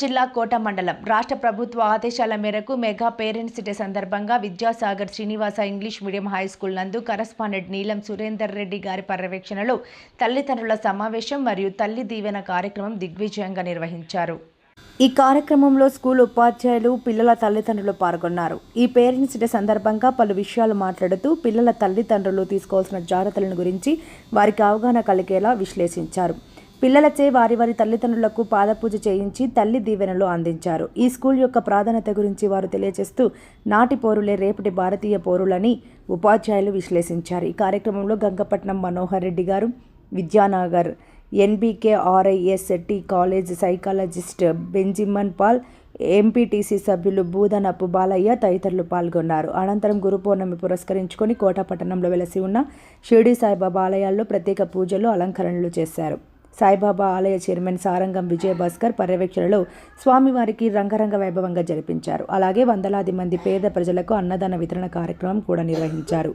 జిల్లా కోట మండలం. రాష్ట్ర ప్రభుత్వ ఆదేశాల మేరకు మెగా పేరెంట్స్ డే సందర్భంగా Vidyasagar Srinivasa English medium high school నందు కరస్పాండెంట్ నీలం సురేందర్ రెడ్డి గారి పర్యవేక్షణలో తల్లిదండ్రుల సమావేశం మరియు తల్లి దీవెన కార్యక్రమం దిగ్విజయంగా నిర్వహించారు. ఈ కార్యక్రమంలో స్కూల్ ఉపాధ్యాయులు పిల్లల తల్లిదండ్రులు పాల్గొన్నారు. ఈ పేరెంట్స్ డే సందర్భంగా పలు విషయాలు మాట్లాడుతూ పిల్లల తల్లిదండ్రులు తీసుకోవాల్సిన జాగ్రత్తలను గురించి వారికి అవగాహన కలిగేలా విశ్లేషించారు. పిల్లలచే వారి వారి తల్లిదండ్రులకు పాదపూజ చేయించి తల్లి దీవెనలు అందించారు. ఈ స్కూల్ యొక్క ప్రాధాన్యత గురించి వారు తెలియజేస్తూ నాటి పౌరులే రేపటి భారతీయ పౌరులని ఉపాధ్యాయులు విశ్లేషించారు. ఈ కార్యక్రమంలో Gangapatnam Manohar Reddy garu Vidyanagar NBK RIS T college psychologist Benjamin Paul MPTC సభ్యులు బూదనప్పు బాలయ్య తదితరులు పాల్గొన్నారు. అనంతరం గురు పౌర్ణమి పురస్కరించుకొని కోట పట్టణంలో వెలసి ఉన్న షిరిడి సాయిబాబా ఆలయాల్లో ప్రత్యేక పూజలు అలంకరణలు చేశారు. సాయిబాబా ఆలయ చైర్మన్ సారంగం విజయభాస్కర్ పర్యవేక్షణలో స్వామివారికి రంగరంగ వైభవంగా జరిపించారు. అలాగే వందలాది మంది పేద ప్రజలకు అన్నదాన వితరణ కార్యక్రమం కూడా నిర్వహించారు.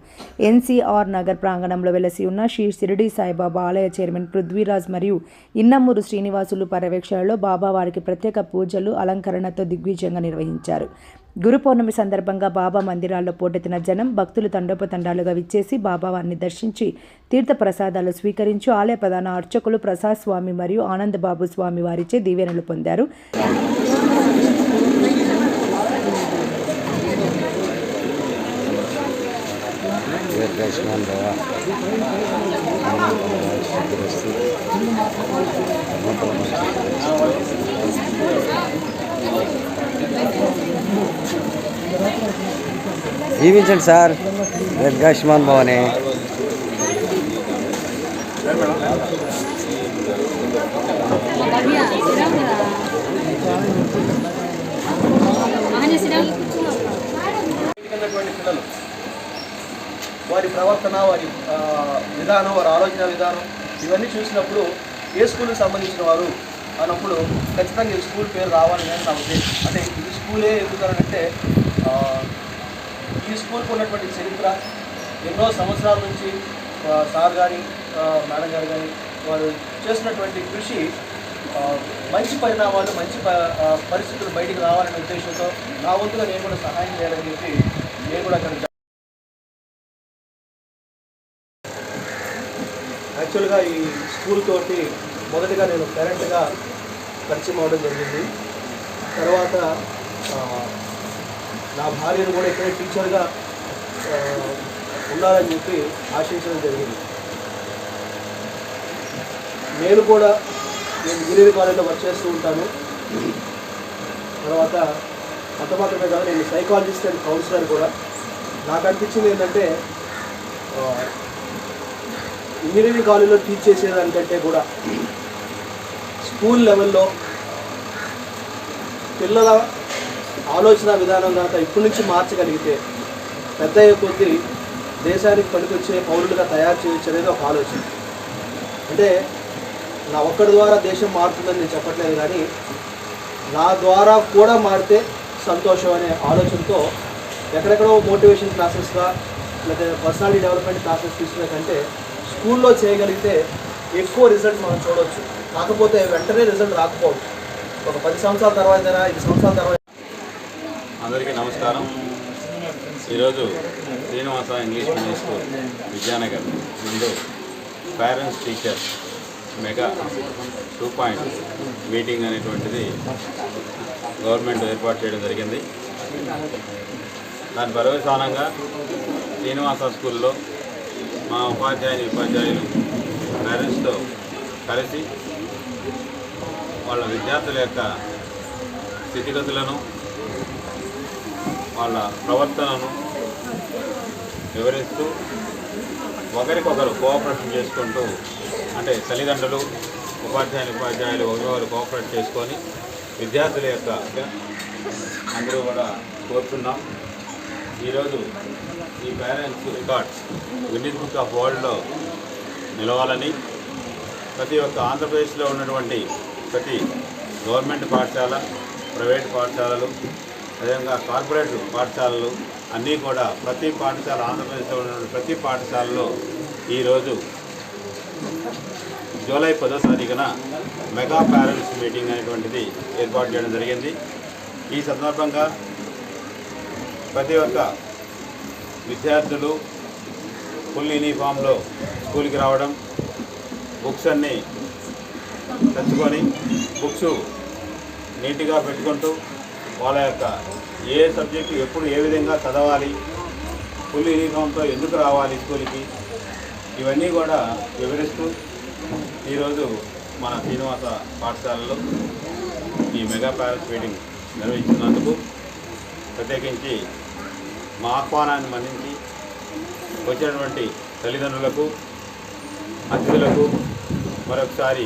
ఎన్సీఆర్ నగర్ ప్రాంగణంలో వెలసి ఉన్న శ్రీ షిరిడి సాయిబాబా ఆలయ చైర్మన్ పృథ్వీరాజ్ మరియు ఇన్నమ్మూరు శ్రీనివాసులు పర్యవేక్షణలో బాబా వారికి ప్రత్యేక పూజలు అలంకరణతో దిగ్విజయంగా నిర్వహించారు. గురు పౌర్ణమి సందర్భంగా బాబా మందిరాల్లో పోటెత్తిన జనం భక్తులు తండోపతండాలుగా విచ్చేసి బాబా వారిని దర్శించి తీర్థ ప్రసాదాలు స్వీకరించి ఆలయ ప్రధాన అర్చకులు ప్రసాద్ స్వామి మరియు ఆనందబాబు స్వామి వారిచే దీవెనలు పొందారు. జీవించండి సార్. దీర్ఘాయుష్మాన్ భవనే. పిల్లలు వారి ప్రవర్తన వారి విధానం వారి ఆలోచన విధానం ఇవన్నీ చూసినప్పుడు ఏ స్కూల్కి సంబంధించిన వారు అన్నప్పుడు ఖచ్చితంగా ఈ స్కూల్ పేరు రావాలని అనేది నా ఉద్దేశం. అంటే ఈ స్కూలే ఎందుకనంటే ఈ స్కూల్కి ఉన్నటువంటి చరిత్ర ఎన్నో సంవత్సరాల నుంచి సార్ కానీ మేడం గారు కానీ వారు చేసినటువంటి కృషి మంచి పరిణామాలు మంచి ప- పరిస్థితులు బయటికి రావాలనే ఉద్దేశంతో నా వంతుగా నేను కూడా సహాయం చేయాలని చెప్పి నేను కూడా అక్కడ యాక్చువల్గా ఈ స్కూల్ తోటి మొదటిగా నేను పేరెంట్గా పరిచయం అవడం జరిగింది. తర్వాత నా భార్యను కూడా ఇక్కడే టీచర్గా ఉండాలని చెప్పి ఆశించడం జరిగింది. నేను కూడా నేను ఇంజనీరింగ్ కాలేజ్లో వర్క్ చేస్తూ ఉంటాను. తర్వాత అంత మాత్రమే కాదు నేను సైకాలజిస్ట్ అండ్ కౌన్సిలర్ కూడా. నాకు అనిపించింది ఏంటంటే ఇంజనీరింగ్ కాలేజ్లో టీచ్ చేసేదానికంటే కూడా స్కూల్ లెవెల్లో పిల్లల ఆలోచన విధానం కనుక ఇప్పటి నుంచి మార్చగలిగితే పెద్ద అయ్యే కొద్దీ దేశానికి పనికొచ్చే పౌరులుగా తయారు చేయొచ్చు అనేది ఒక ఆలోచన. అంటే నా ఒక్కడి ద్వారా దేశం మారుతుందని నేను చెప్పట్లేదు కానీ నా ద్వారా కూడా మారితే సంతోషం అనే ఆలోచనతో ఎక్కడెక్కడో మోటివేషన్ క్లాసెస్గా లేదా పర్సనాలిటీ డెవలప్మెంట్ క్లాసెస్ తీసుకునే కంటే స్కూల్లో చేయగలిగితే ఎక్కువ రిజల్ట్ మనం చూడవచ్చు కాకపోతే వెంటనే రిజల్ట్ రాకపోవచ్చు ఒక పది సంవత్సరాల తర్వాత ఐదు సంవత్సరాల తర్వాత అందరికీ నమస్కారం. ఈరోజు Srinivasa English medium school Vidyanagar ముందు parents teachers mega two point meeting అనేటువంటిది గవర్నమెంట్ ఏర్పాటు చేయడం జరిగింది. దాని పర్యవసానంగా శ్రీనివాస స్కూల్లో మా ఉపాధ్యాయుని ఉపాధ్యాయులు పేరెంట్స్తో కలిసి వాళ్ళ విద్యార్థుల యొక్క స్థితిగతులను వాళ్ళ ప్రవర్తనను వివరిస్తూ ఒకరికొకరు కోఆపరేషన్ చేసుకుంటూ అంటే తల్లిదండ్రులు ఉపాధ్యాయులు ఉపాధ్యాయులు ఒకరికొకరు కోఆపరేట్ చేసుకొని విద్యార్థుల యొక్క అందరూ కూడా కోరుతున్నాం. ఈరోజు ఈ parents records Guinness book of వరల్డ్లో నిలవాలని ప్రతి ఒక్క ఆంధ్రప్రదేశ్లో ఉన్నటువంటి ప్రతి గవర్నమెంట్ పాఠశాల ప్రైవేట్ పాఠశాలలు అదేవిధంగా కార్పొరేట్ పాఠశాలలు అన్నీ కూడా ప్రతి పాఠశాల ఆంధ్రప్రదేశ్లో ఉన్న ప్రతి పాఠశాలలో ఈరోజు జూలై పదో తారీఖున మెగా పేరెంట్స్ మీటింగ్ అనేటువంటిది ఏర్పాటు చేయడం జరిగింది. ఈ సందర్భంగా ప్రతి ఒక్క విద్యార్థులు ఫుల్ యూనిఫామ్లో స్కూల్కి రావడం బుక్స్ అన్నీ తెచ్చుకొని బుక్స్ నీట్గా పెట్టుకుంటూ వాళ్ళ యొక్క ఏ సబ్జెక్టు ఎప్పుడు ఏ విధంగా చదవాలి ఫుల్ యూనిఫామ్తో ఎందుకు రావాలి స్కూల్కి ఇవన్నీ కూడా వివరిస్తూ ఈరోజు మన శ్రీనివాస పాఠశాలలో ఈ మెగా ప్యారెంట్స్ మీటింగ్ నిర్వహించినందుకు ప్రత్యేకించి మా ఆహ్వానాన్ని మన్నించి వచ్చినటువంటి తల్లిదండ్రులకు అతిథులకు మరొకసారి